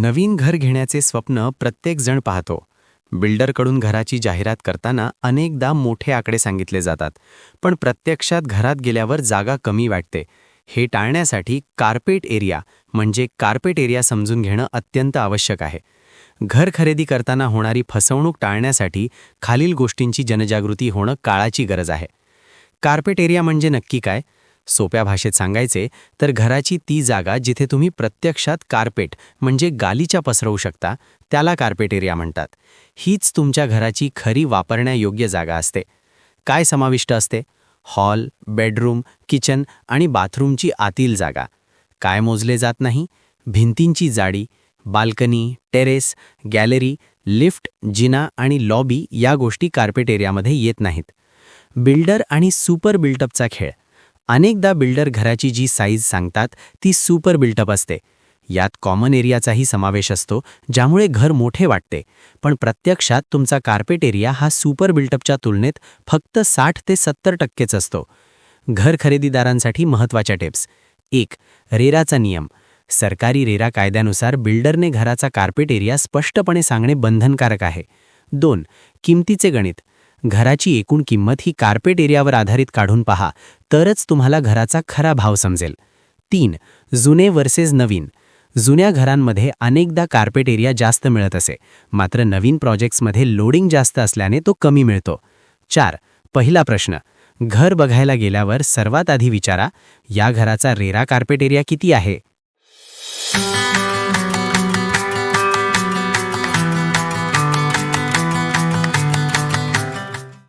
नवीन घर घेण्याचे स्वप्न प्रत्येकजण पाहतो. बिल्डरकडून घराची जाहिरात करताना अनेकदा मोठे आकडे सांगितले जातात. पण प्रत्यक्षात घरात गेल्यावर जागा कमी वाटते. हे टाळण्यासाठी कार्पेट एरिया म्हणजे कार्पेट एरिया समजून घेणं अत्यंत आवश्यक आहे. घर खरेदी करताना होणारी फसवणूक टाळण्यासाठी खालील गोष्टींची जनजागृती होणं काळाची गरज आहे. कार्पेट एरिया म्हणजे नक्की काय? सोप्या भाषेत सांगायचे तर घराची ती जागा जिथे तुम्ही प्रत्यक्षात कार्पेट म्हणजे गालीच्या पसरवू शकता त्याला कार्पेट एरिया म्हणतात. हीच तुमच्या घराची खरी वापरण्यायोग्य जागा असते. काय समाविष्ट असते? हॉल बेडरूम किचन आणि बाथरूमची आतील जागा. काय मोजले जात नाही? भिंतींची जाडी बाल्कनी टेरेस गॅलरी लिफ्ट जिना आणि लॉबी या गोष्टी कार्पेट एरियामध्ये येत नाहीत. बिल्डर आणि सुपर बिल्टअपचा खेळ. अनेकदा बिल्डर घराची जी साईज सांगतात ती सुपर बिल्टअप असते. यात कॉमन एरियाचाही समावेश असतो ज्यामुळे घर मोठे वाटते. पण प्रत्यक्षात तुमचा कार्पेट एरिया हा सुपर बिल्टअपच्या तुलनेत फक्त साठ ते सत्तर टक्केच असतो. घर खरेदीदारांसाठी महत्त्वाच्या टिप्स. एक रेराचा नियम. सरकारी रेरा कायद्यानुसार बिल्डरने घराचा कार्पेट एरिया स्पष्टपणे सांगणे बंधनकारक आहे. दोन किमतीचे गणित. घराची एकूण किंमत ही कार्पेट एरियावर आधारित काढून पहा तरच तुम्हाला घराचा खरा भाव समजेल. तीन जुने वर्सेस नवीन. जुन्या घरांमध्ये अनेकदा कार्पेट एरिया जास्त मिळत असे मात्र नवीन प्रोजेक्ट्समध्ये लोडिंग जास्त असल्याने तो कमी मिळतो. चार पहिला प्रश्न. घर बघायला गेल्यावर सर्वात आधी विचारा या घराचा रेरा कार्पेट एरिया किती आहे?